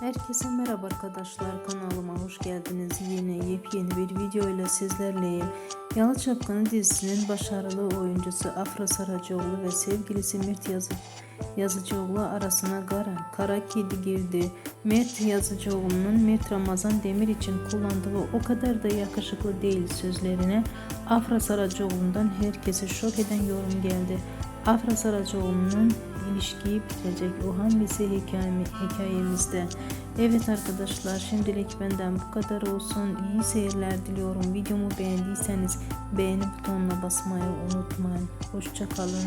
Herkese merhaba arkadaşlar kanalıma hoş geldiniz. Yine yepyeni bir video ile sizlerleyim. Yalı Çapkını dizisinin başarılı oyuncusu Afra Saracoğlu ve sevgilisi Mert Yazı Yazıcıoğlu arasına kara, kara kedi girdi. Mert Yazıcıoğlu'nun Mert Ramazan Demir için kullandığı o kadar da yakışıklı değil sözlerine Afra Saracoğlu'ndan herkesi şok eden yorum geldi. Afra Saracoğlu'nun ilişkiyi bitirecek hangisi hikayemi, hikayemizde. Evet arkadaşlar şimdilik benden bu kadar olsun. İyi seyirler diliyorum. Videomu beğendiyseniz beğeni butonuna basmayı unutmayın. Hoşçakalın.